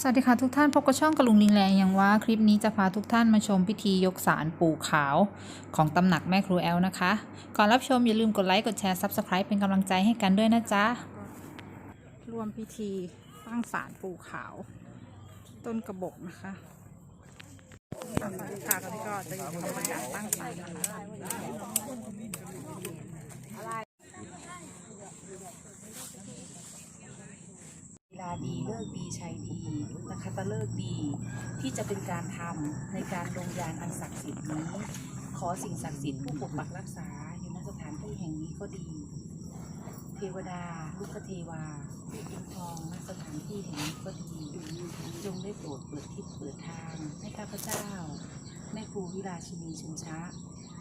สวัสดีค่ะทุกท่านพบกับช่องกระลุงลิงแรงอย่างว่าคลิปนี้จะพาทุกท่านมาชมพิธียกสารปู่ขาว ของตำหนักแม่ครูแอลนะคะ ก่อนรับชมอย่าลืมกดไลค์กดแชร์ Subscribe เป็นกำลังใจให้กันด้วยนะจ๊ะรวมพิธีตั้งสารปู่ขาว ต้นกระบอกนะคะค่ะตอนนี้ก็จะอยู่ในบรรยากาศตั้งสารนะคะ เว ลาดีเลิกดีชัยดีนะคะตะเลิกดี ที่จะเป็นการทำในการลงยานอันศักดิ์สิทธิ์นี้ ขอสิ่งศักดิ์สิทธิ์ผู้ปกปักรักษาอยู่ณสถานที่แห่งนี้ก็ดี เทวดาลูกเทวาผู้คุ้มครองณสถานที่แห่งนี้ก็ดีจงได้โปรดเปิดทิศเปิดทางให้ข้าพเจ้าแม่ครูวิราชินีชุมชะ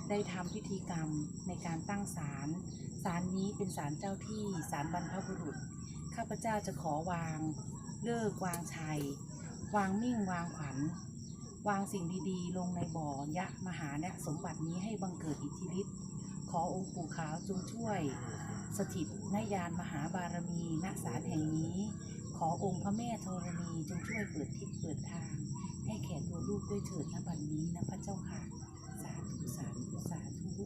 ได้ทำพิธีกรรมในการตั้งศาลศาลนี้เป็นศาลเจ้าที่ศาลบรรพบุรุษ ข้าพเจ้าจะขอวาง เลิกวางชัย วางมิ่งวางขวัญ วางสิ่งดีๆ ลงในบ่อยะมหาเนี่ยสมบัตินี้ให้บังเกิดอิทธิฤทธิ์ขอองค์ปู่ขาวจงช่วย สถิตนยานมหาบารมีณศาลแห่งนี้ ขอองค์พระแม่ธรณีจงช่วยเปิดทิศเปิดทาง ให้แก่ตัวลูกด้วยเถิดณบัดนี้นะพระเจ้าค่ะ สาธุสาธุสาธุสิ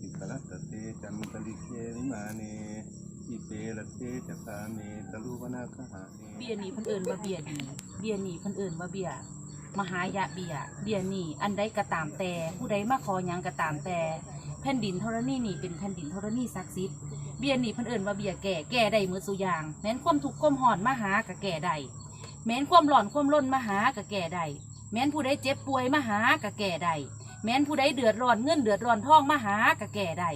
ติกรัตเต จิเควิมาเนอิเปรเตจัตาเมตะลุวนาคหาเนเบียร์นี่เพิ่นเอิญว่าเบียร์ดีเบียร์นี่เพิ่นเอิญว่าเบียร์มหายะเบียร์เบียร์นี่อันใดก็ตามแต่ ผู้ใดมาขอหยังก็ตามแต่ แผ่นดินธรณีนี่เป็นแผ่นดินธรณีศักดิ์สิทธิ์เบียร์นี่เพิ่นเอิญว่าเบียร์แก่แก่ได้เมือสุอยาง แม้นความทุกข์ความหอนมาหาก็แก่ได้แม้นความร้อนความร้นมาหาก็แก่ได้แม้นผู้ใดเจ็บป่วยมาหาก็แก่ได้แม้นผู้ใดเดือดร้อนเงินเดือดร้อนทองมาหาก็แก่ได้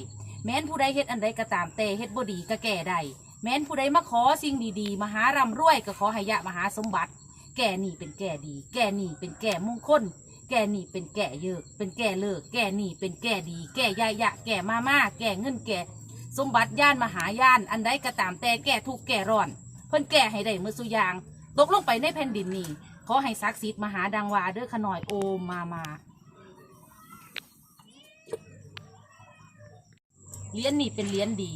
แม้นผู้ใดเฮ็ดอันใดก็ตามแต่เฮ็ดบ่ดีก็แก่ได้แม้นผู้ใดมาขอสิ่งดีๆมาหาร่ำรวยก็ขอให้ยะมหาสมบัติ แก่นี่เป็นแก่ดี แก่นี่เป็นแก่มงคล แก่นี่เป็นแก่เยิกเป็นแก่เลิก แก่นี่เป็นแก่ดี แก่ยายะ แก่มาม่าแก่เงินแก่ สมบัติย่านมหาย่าน อันใดก็ตามแต่แก่ทุกแก่ร้อน เพิ่นแก่ให้ได้เมื่อสุยาง ตกลงไปในแผ่นดินนี้ขอให้ศักดิ์สิทธิ์มหาดังวาเด้อขน่อยโอมมามา เหรียญนี่เป็นเหรียญดี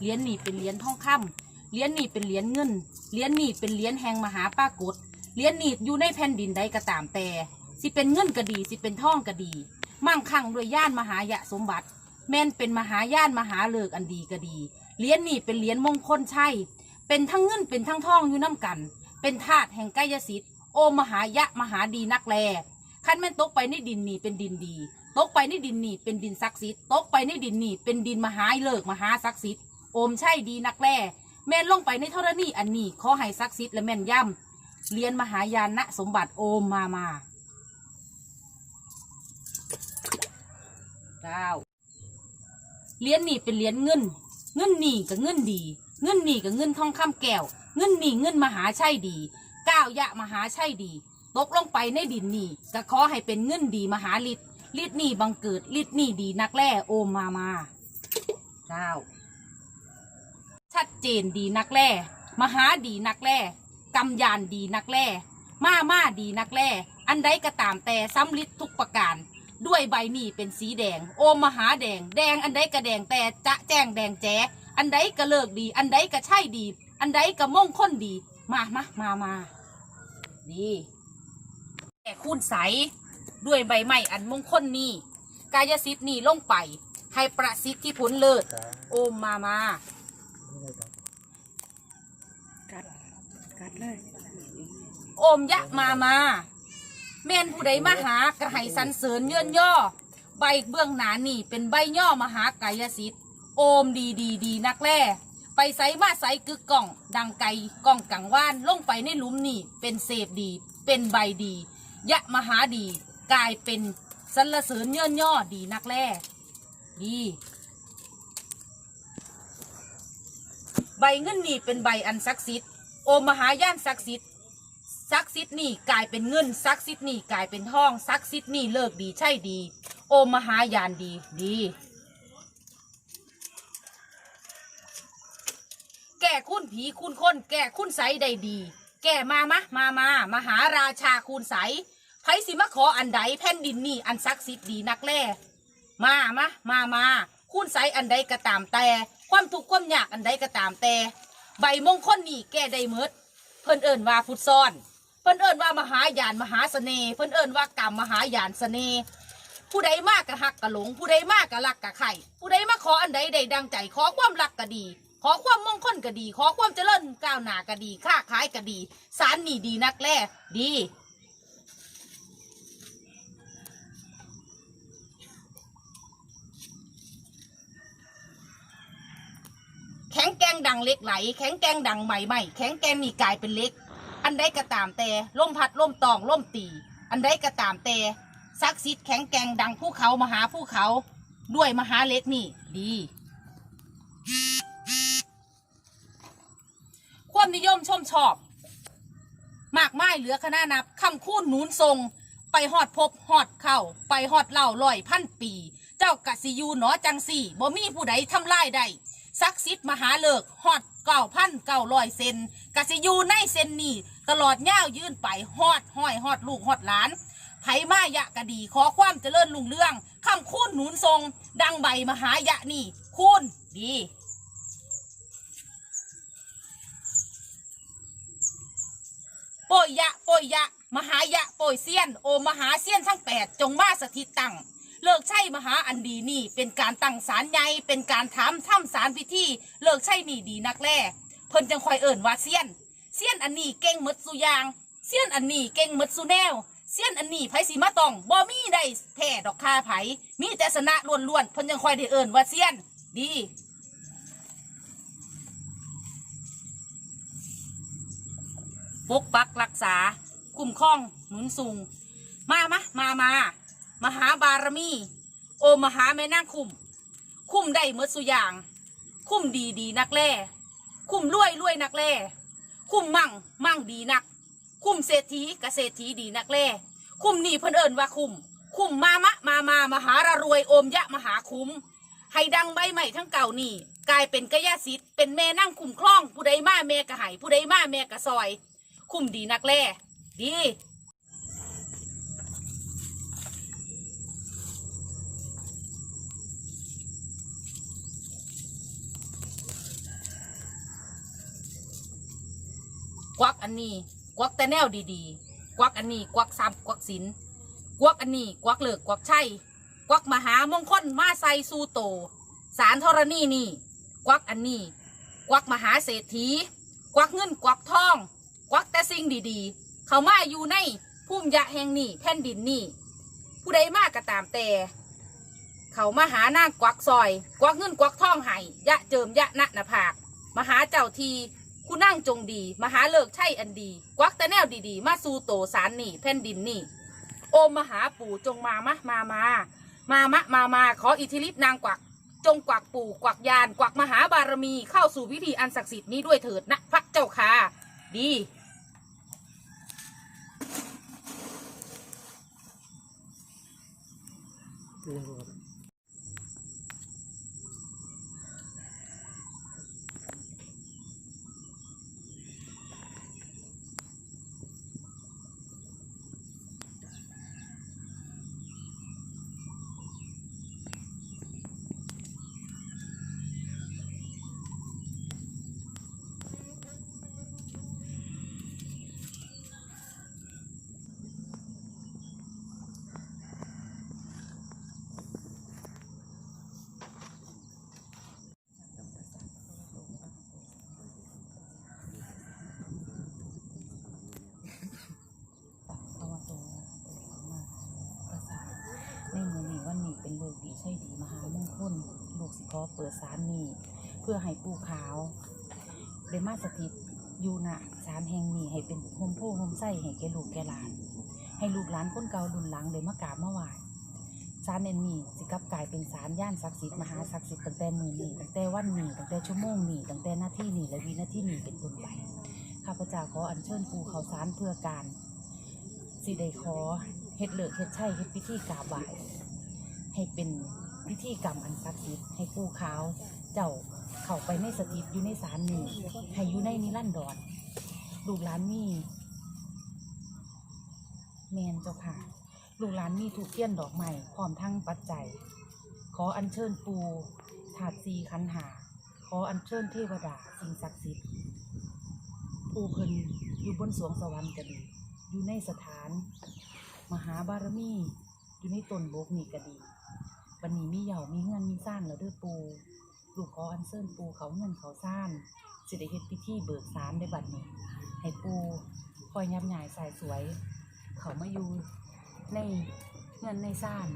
เหรียญนี่เป็นเหรียญทองคำเหรียญนี่เป็นเหรียญเงิน เหรียญนี่เป็นเหรียญแห่งมหาปรากฏ เหรียญนี่อยู่ในแผ่นดินใดก็ตามแต่ สิเป็นเงินก็ดี สิเป็นทองก็ดี มั่งคั่งด้วยย่านมหายะสมบัติ แม่นเป็นมหาย่านมหาเลิกอันดีก็ดี เหรียญนี่เป็นเหรียญมงคลใช่ เป็นทั้งเงินเป็นทั้งทองอยู่น้ำกัน เป็นธาตุแห่งกายสิทธิ์โอมหายะมหาดีนักแลขั้นแม่นตกไปในดินนี่เป็นดินดี ตกไปในดินนี่เป็นดินศักดิ์สิทธิ์ตกไปในดินนี่เป็นดินมหาเลิกมหาศักดิ์สิทธิ์โอมใช่ดีนักแลแม่นลงไปในธรณีอันนี้ขอให้ศักดิ์สิทธิ์และแม่นย่ำเรียนมหายานณสมบัติโอมมามาเก้าเหรียญนี่เป็นเหรียญเงิน เงินนี่กับเงินดี เงินนี่กับเงินทองคำแก้ว เงินนี่เงินมหาชัยดีก้าวยะมหาชัยดี ตกลงไปในดินนี่ก็ขอให้เป็นเงินดีมหาฤทธิ ฤทธิ์นี่บังเกิดฤทธิ์นี่ดีนักแล่โอมมามาเก้า ชัดเจนดีนักแล่มหาดีนักแล่กำยานดีนักแล่มามาดีนักแล่อันใดก็ตามแต่ซ้ำฤทธิ์ทุกประการ ด้วยใบนี่เป็นสีแดง โอมมหาแดง แดงอันใดก็แดงแต่จะแจ้งแดงแจ๋อันใดก็เลิกดี อันใดก็ใช่ดี อันใดก็มงคลดี มามามามาดีแก่คูณใส ด้วยใบไม้อันมงคลนี้ กายสิทธิ์นี่ลงไป ให้ประสิทธิผลเลิศ โอมมามา กัด กัดเลย โอมยะมามาแม่นผู้ใดมาหากระไห้สันเสริญเยื่นย่อ ใบเบื้องหนานี่เป็นใบย่อมหากายสิทธิ์โอมดีดีดีนักแล่ไปใส่มาใส่กึกกล่อง ดังไก่กล่องกังว่านลงไปในหลุมนี่เป็นเศษดี เป็นใบดี ยะมหาดี กลายเป็นสรรเสริญเยื่นย่อดีนักแล่ดีใบเงินนี่เป็นใบอันศักดิ์สิทธิ์โอมมหายานศักดิ์สิทธิ์ซักซิดนี่กลายเป็นเงินซักซิดนี่กลายเป็นทองซักซิดนี่เลิกดีใช่ดี โอมมหายานดีดี แก่คุณผีคุณคน แก่คุณใสได้ดี แก่มามะมามามหาราชาคูณใส ไผสิมาขออันใดแผ่นดินนี่อันซักซิดดีนักแล่มามะมามาคุณใสอันใดก็ตามแต่ ความทุกข์ความยากอันใดก็ตามแต่ ใบมงคลนี่แก้ได้เมดเพิ่นเอิ้นว่าฟุตซอน เพิ่นเอิ้นว่ามหายานมหาเสน่ห์เพิ่นเอิ้นว่ากรรมมหายานเสน่ห์ผู้ใดมากกะหักกะหลง ผู้ใดมากกะรักกะไข่ผู้ใดมาขออันใดใดดังใจขอความรักก็ดี ขอความมงคลก็ดี ขอความเจริญก้าวหน้าก็ดีค้าขายก็ดีสารนี่ดีนักแลดี แข็ งดังเล็กไหล แข็งแกร่งดังใหม่ใหม่แข็งแกร่งนี่กลายเป็นเล็ก อันใดก็ตามแต่ล่มพัดล่มตองล่มตี อันใดก็ตามแต่ศักดิ์สิทธิ์แข็งแกร่งดังภูเขามหาภูเขา ด้วยมหาเล็กนี่ดี ความนิยมชมชอบ มากไม้เหลือคณะนับคำคูณหนุนทรง ไปหอดพบหอดเข้า ไปหอดเล่าลอยพันปี เจ้ากะสิยูหนอจังสี่บ่มีผู้ใดทำลายได้ ศักดิ์สิทธิ์มหาเลิกหอดเก้าพันเก้าร้อยเซนกสิยูในเซนนี้ตลอดย่าวยื่นไปหอดห้อยหอดลูกหอดหลานไผมายะกะดี ขอความเจริญรุ่งเรื่องคำคูณหนุนทรง ดังใบมหายะนี่ คูณดีโปยยะโปยยะ มหายะโปยเซียน โอมหาเซียนทั้งแปดจงมาสถิตตั้ง เลิกใช่มหาอันดีนี่ เป็นการตั้งศาลใหญ่เป็นการทำถ้ำศาลพิธีเลิกใช่นี่ดีนักแล่เพิ่นจังคอยเอิ่นว่าเซียนเซียนอันนี้เก่งมดสุยางเซียนอันนี้เก่งมดสุแนวเซียนอันนี้ไผสิมาตองบ่มีได้แพ้ดอกคาไผมีแต่ชนะล้วนๆเพิ่นจังคอยได้เอิ่นว่าเซียน ดีปกปักรักษา คุ้มครองหนุนสูง มามะมามาม มหาบารมี โอมหาแม่นางคุ้มคุ้มได้เมดสุอย่าง คุ้มดีดีนักแล่คุ้มรวยรวยนักแล่คุ้มมั่งมั่งดีนัก คุ้มเศรษฐีกเศรษฐีดีนักแล่คุ้มนี่เพิ่นเอิญว่าคุ้มคุ้มมามะมามามหารรวยโอมยะมหาคุ้มให้ดังใบใหม่ทั้งเก่านี่ กลายเป็นกระยาสิทธิ์เป็นแม่นั่งคุ้มครองผู้ใดมาแม่กะไห้ผู้ใดมาแม่กะซอย คุ้มดีนักแล่ดี อันนี้กวักแต่แนวดีๆ กวักอันนี้กวักซ้ำกวักสินกวักอันนี้กวักเลิกกวักใช่กวักมหามงคลมาใส่สูโต สารธรณีนี่กวักอันนี้กวักมหาเศรษฐีกวักเงินกวักทองกวักแต่สิ่งดีๆ เขามาอยู่ในภูมิยะแห่งนี้แผ่นดินนี่ผู้ใดมากก็ตามแต่ เขามาหานากวักซอย กวักเงินกวักทองให้ยะเจิมยะนะหนาผากมหาเจ้าที คุณนั่งจงดีมหาเลิกใช่อันดี กวักแต่แนวดีๆ มาสู่โตสารนี่แผ่นดินนี่ โอมมหาปู่จงมามะมามามามะมามาขออิทธิฤทธิ์นางกวัก จงกวักปู่กวักยานกวักมหาบารมีเข้าสู่พิธีอันศักดิ์สิทธิ์นี้ด้วยเถิดนะพระเจ้าค่ะดีภาวะโตสัมมาปัสสะในมือนี้วันนี้เป็นเลิกดีใช่ดีมหามงคลลูกสิข อเปิดสารนี้เพื่อให้ปูขาวได้มาสถิตอยู่ณสารแห่งนี้ให้เป็นโฮมโพโฮมไส้ให้แก่ลูกแก่หลาน ให้ลูกหลานคนเก่ารุ่นหลังได้มากราบมาไหว้สารแห่งนี้สิกับกลายเป็นสารย่านศักดิ์สิทธิ์มหาศักดิ์สิทธิ์ตั้งแต่มือนี้ตั้งแต่วันนี้ตั้งแต่ชั่วโมงนี้ตั้งแต่หน้าที่นี้และวินาทีนี้เป็นต้นไปข้าพเจ้าขออัญเชิญปูเขาสารเพื่อการ สิได้ขอเฮ็ดเลิกเฮ็ดใช่เฮ็ดพิธีกาบไหว้ให้เป็น พิธีกรรมอันศักดิ์สิทธิ์ให้ปู่ขาวเจ้าเข้าไปในสถิตอยู่ในศาลนี้ให้อยู่ในนิรันดรลูกหลานมีแมนเจ้าค่ะ ลูกหลานมีถูกเทียนดอกไม้พร้อมทั้งปัจจัย ขออัญเชิญปูถาดสีขันหา ขออัญเชิญเทวดาสิ่งศักดิ์สิทธิ์ปูเพิ่นอยู่บนสวงสวรรค์ก็ดี อยู่ในสถาน มหาบารมี อยู่ในตนโบกนี่ก็ดี วันนี้มีเหยามีเงินมีซ่านแล้วเด้อปูลูกขออันเซินปูเขาเงินเขาซ่านสิได้เฮ็ดพิธีเบิกสารในบัดนี้ ให้ปูคอยยับหยายสายสวย เขามาอยู่ในเงินในซ่าน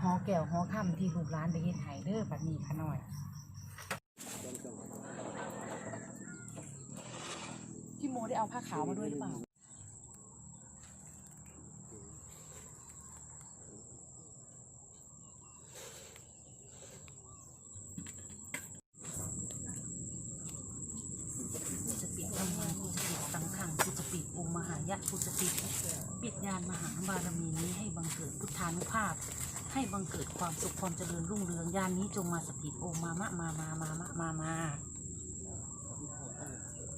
หอแก้วหอค่ำที่ลูกหลานได้เฮ็ดให้เด้อบัดนี้ค่ะหน่อยพี่โมได้เอาผ้าขาวมาด้วยหรือเปล่า ผู้จะปิดธรรมาผู้จะปิดสังขังผู้จะปิดองค์มหายะผู้จะปิดปิดญาณมหาบารมีนี้ ให้บังเกิดพุทธานุภาพ ให้บังเกิดความสุขความเจริญรุ่งเรืองญาณนี้จงมาสถิตโอมามะมามามามะมามา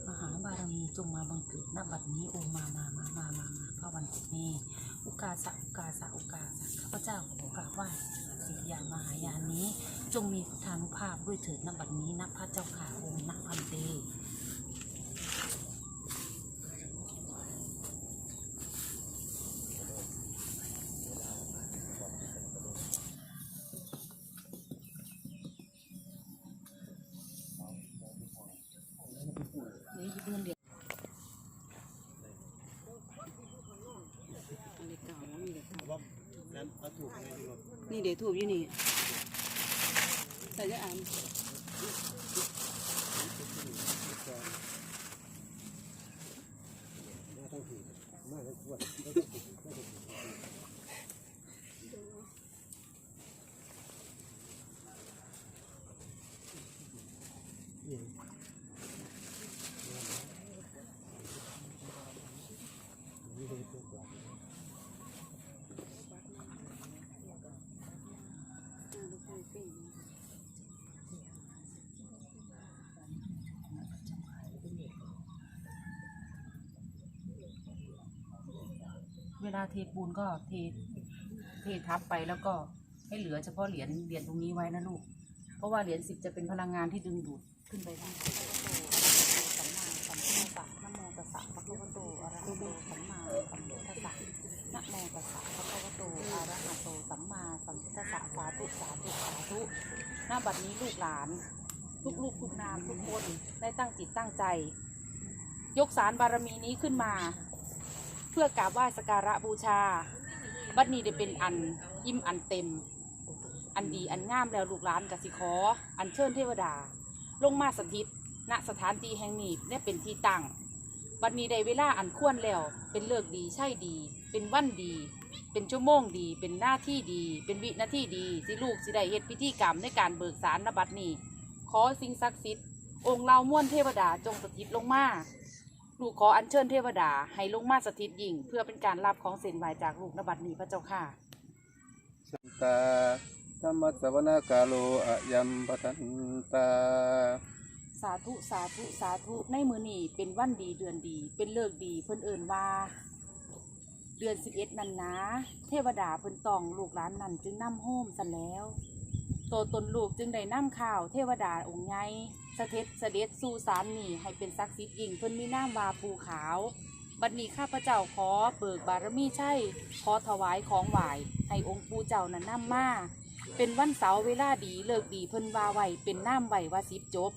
มหาบารมีจงมาบังเกิดณบัดนี้โอมามามามามามาพระวันนี้อุกาสะอุกาสะอุกาสะข้าพเจ้าขอกราบไหว้สิยามหายานนี้ จงมีพุทธานุภาพด้วยเถิดณบัดนี้นักพระเจ้าข่าองค์นักพันเต นี่เดือนเดียว นี่เดี๋ยวถูกอยู่นี่ใส่จะอ่านอ่าลูกชาย เวลาเทปูนก็เทเททับไปแล้วก็ให้เหลือเฉพาะเหรียญเหรียญตรงนี้ไว้นะลูก เพราะว่าเหรียญสิบจะเป็นพลังงานที่ดึงดูดขึ้นไปได้ สัมมาสัมพุทธัสสะนะโมตัสสะภะคะวะโตอะระหะโตสัมมาสัมพุทธัสสะนะโมตัสสะภะคะวะโตอะระหะโตสัมมาสัมพุทธัสสะสาธุสาธุสาธุห น้าบัดนี้ลูกหลาน ทุกลูกทุกนามทุกคนได้ตั้งจิตตั้งใจ ยกสารบารมีนี้ขึ้นมา เพื่อกราบไหว้สกการะบูชา บัดนี้ได้เป็นอันอิ่มอันเต็ม อันดีอันงามแล้วลูกหลานกสิขอ อันเชิญเทวดา ลงมาสถิตณสถานที่แห่งนี้ได้เป็นที่ตั้ง บัดนี้ได้เวลาอันควรแล้ว เป็นเลิกดีใช่ดี เป็นวันดี เป็นชั่วโมงดี เป็นหน้าที่ดี เป็นวินาที่ดี สิลูกสิได้เฮ็ดพิธีกรรมในการเบิกสารนบัดนี้ ขอสิ่งศักดิ์สิทธิ์องค์เราม่วนเทวดาจงสถิตลงมาลูกขออัญเชิญเทวดาให้ลงมาสถิตยิ่ง เพื่อเป็นการรับของเส้นไหวจากลูกนบัดนี้พระเจ้าค่ะสันตาธรรมสวนากาโลอะยัมปทันตา สาธุสาธุสาธุในมือนี้เป็นวันดีเดือนดี เป็นเลิกดีเพิ่นเอิ่นว่า เดือนสิบเอ็ดนั่นนะ เทวดาเพิ่นตองลูกหลานนั่นจึงนำโฮมสันแล้วโตตนลูกจึงได้นำข่าวเทวดาองค์ใหญ่สถิตเสด็จสู่สารนี่ให้เป็นศักดิ์สิทธิ์ยิ่งเพิ่นมีนามวาปูขาว บัดนี้ข้าพเจ้าขอเบิกบารมีใช่ขอถวายของไหวายให้องค์ปูเจ้านั้นนำมาเป็นวันเสาร์เวลาดีเลิกดีเพิ่นวาไหวเป็นน้ำไหวว่าสิบจบ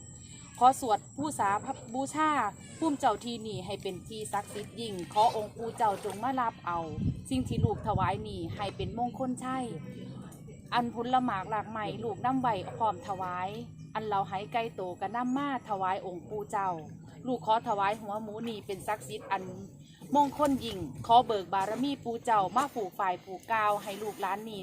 ขอสวดผู้สาพบูชาพุ่มเจ้าทีนี่ให้เป็นที่ศักดิ์สิทธิ์ยิ่ง ขอองค์ปู่เจ้าจงมารับเอา สิ่งที่ลูกถวายนี่ให้เป็นมงคลใช่ อันพุนละหมากหลากใหม่ลูกน้ำไหวพร้อมถวาย อันเราให้ไก่โตกันน้ำมาถวายองค์ปู่เจ้า ลูกขอถวายหัวหมูนี่เป็นศักดิ์สิทธิ์อันมงคลยิ่ง ขอเบิกบารมีปู่เจ้ามาผูกฝ่ายผูกกาวให้ลูกล้านนี่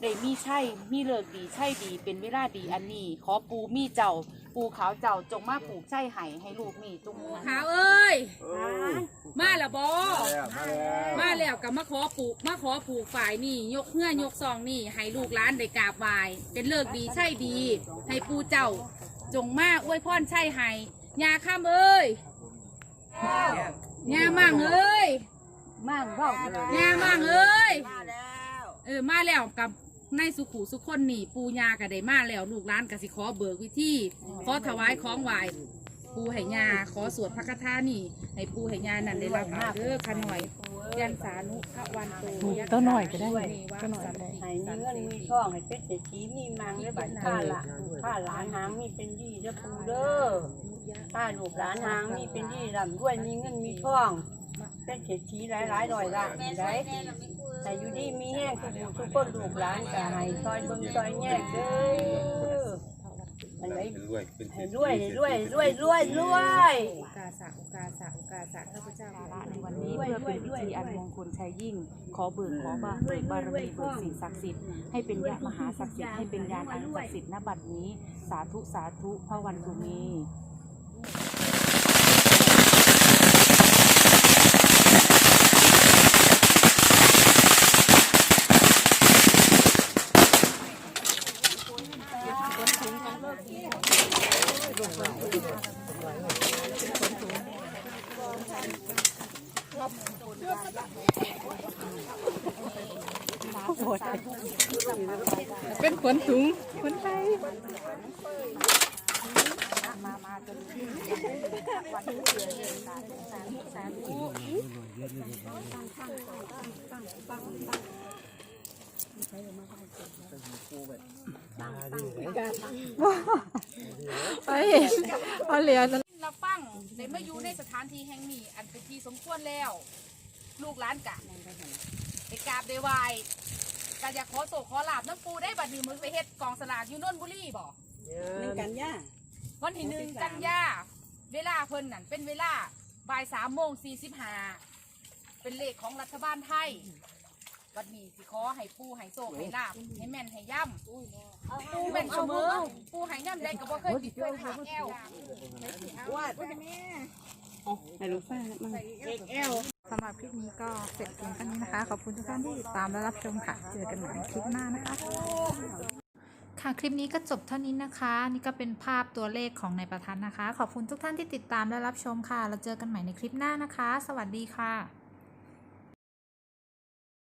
ได้มีใช่มีเลิกดีใช่ดีเป็นเวลาดีอันนี้ ขอปูมีเจ้า ปูขาวเจ้าจงมาผูกใช่ไห้ให้ลูกนี่จงขาวเอ้ยโอ้มาและบอมาแล้วมาแล้วกับมาขอปลูกมาขอผูกฝ่ายนี่ยกเงื่อยกซองนี่ให้ลูกหลานได้กราบไหวายเป็นเลิกดีใช่ดี ให้ปูเจ้า จงมาอวยพรใช่ให้ยาข้ามเอ้ยยามั่งเอ้ย มั่งเว้ายามั่งเอ้ยเออมาแล้วกับ ในสุขุสุขคนนี่ปูยาก็ได้มาแล้วลูกหลานก็สิขอเบิกวิธีขอถวายของไหวปูให้ยาขอสวดพระคาถานี่ ให้ปูให้ยานั่นได้รับเอาเด้อขาหน่อยยันสานุพระวันโตยัต้นหน่อยก็ได้ต้นหน่อยก็ได้ ให้มีเงินมีทองให้เป็นเศรษฐีมีมังและบัตรข้าละข้าหลานหางมีเป็นดีเด้อปูเด้อข้าลูกหลานหางมีเป็นดีร่ำรวยมีเงินมีทองเป็นเศรษฐีหลายหลายๆร้อยล้านได้ แต่อยู่ดีมีแห้งทุกทุกคนลูกหลานก็ให้ซอยเบิ่งซอยแง่เด้ออันไหนเป็นรวยเป็นให้รวยให้รวยรวยรวยรวย อุกาสะอุกาสะอุกาสะข้าพเจ้าละในวันนี้เพื่อเป็นพิธีอันมงคลชัยยิ่ง ขอเบิกขอบาเบิกบารมีเบิกสิ่งศักดิ์สิทธิ์ให้เป็นยะมหาศักดิ์สิทธิ์ให้เป็นยานอันศักดิ์สิทธิ์ณบัดนี้ สาธุสาธุพระวันตุมีนขนถุงขนไทย ไปเอาเหรียญรับฟังได้มาอยู่ในสถานที่แห่งนี้อันเป็นที่สมควรแล้ว ลูกหลานกะไปกราบได้ไหวกะอยากขอโศกขอลาบน้ำปูได้บัดนี้มึงไปเฮ็ดกองสลากอยู่นนทบุรีบ่หนึ่งกันย่าวันที่หนึ่งกันยาเวลาเพิ่นนั่นเป็นเวลา บ่ายสามโมงสี่สิบห้าเป็นเลขของรัฐบาลไทยวันนี้สิขอให้ปูให้โศกให้ลาบให้แม่นให้ย่ำปูแม่นเสมอปูให้ย่ำได้ก็บ่เคยผิดเคยขาดแก้วให้ลูกฟ้ามาสำหรับคลิปนี้ก็เสร็จเพียงเท่านี้นะคะ ขอบคุณทุกท่านที่ติดตามและรับชมค่ะ เจอกันใหม่คลิปหน้านะคะ ค่ะ คลิปนี้ก็จบเท่านี้นะคะ นี่ก็เป็นภาพตัวเลขของนายประธานนะคะ ขอบคุณทุกท่านที่ติดตามและรับชมค่ะ เราเจอกันใหม่ในคลิปหน้านะคะ สวัสดีค่ะ